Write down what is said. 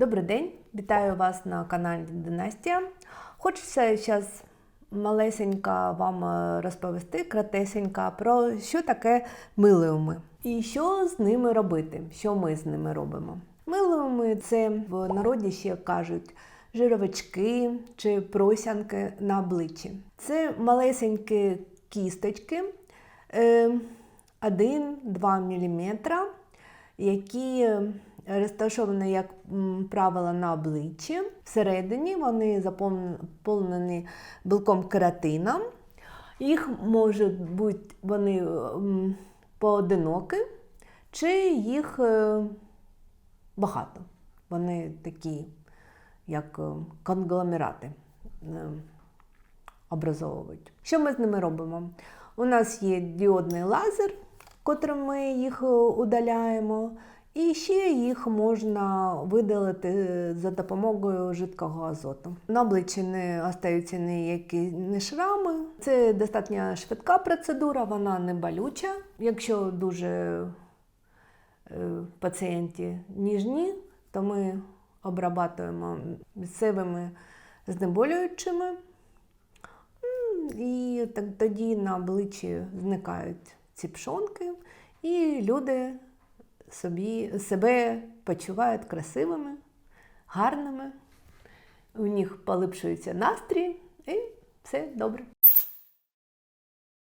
Добрий день, вітаю вас на каналі Династія. Хочеться зараз малесенька вам е, розповісти, кратесенька, про що таке милиуми і що з ними робити, що ми з ними робимо. Милиуми це в народі ще кажуть жировички чи просянки на обличчі. Це малесенькі кісточки. Е, 1-2 мм, які розташовані, як правило, на обличчі. Всередині вони заповнені білком кератином. Їх можуть бути вони поодинокі, чи їх е, багато. Вони такі, як е, конгломерати е, образовують. Що ми з ними робимо? У нас є діодний лазер, котрим ми їх е, удаляємо, і ще їх можна видалити за допомогою жидкого азоту. На обличчі не остаються ніякі не шрами. Це достатньо швидка процедура, вона не болюча. Якщо дуже е, пацієнті ніжні, то ми обрабатуємо місцевими знеболюючими. І тоді на обличчі зникають ці пшонки, і люди собі, себе почувають красивими, гарними, у них полипшується настрій, і все добре.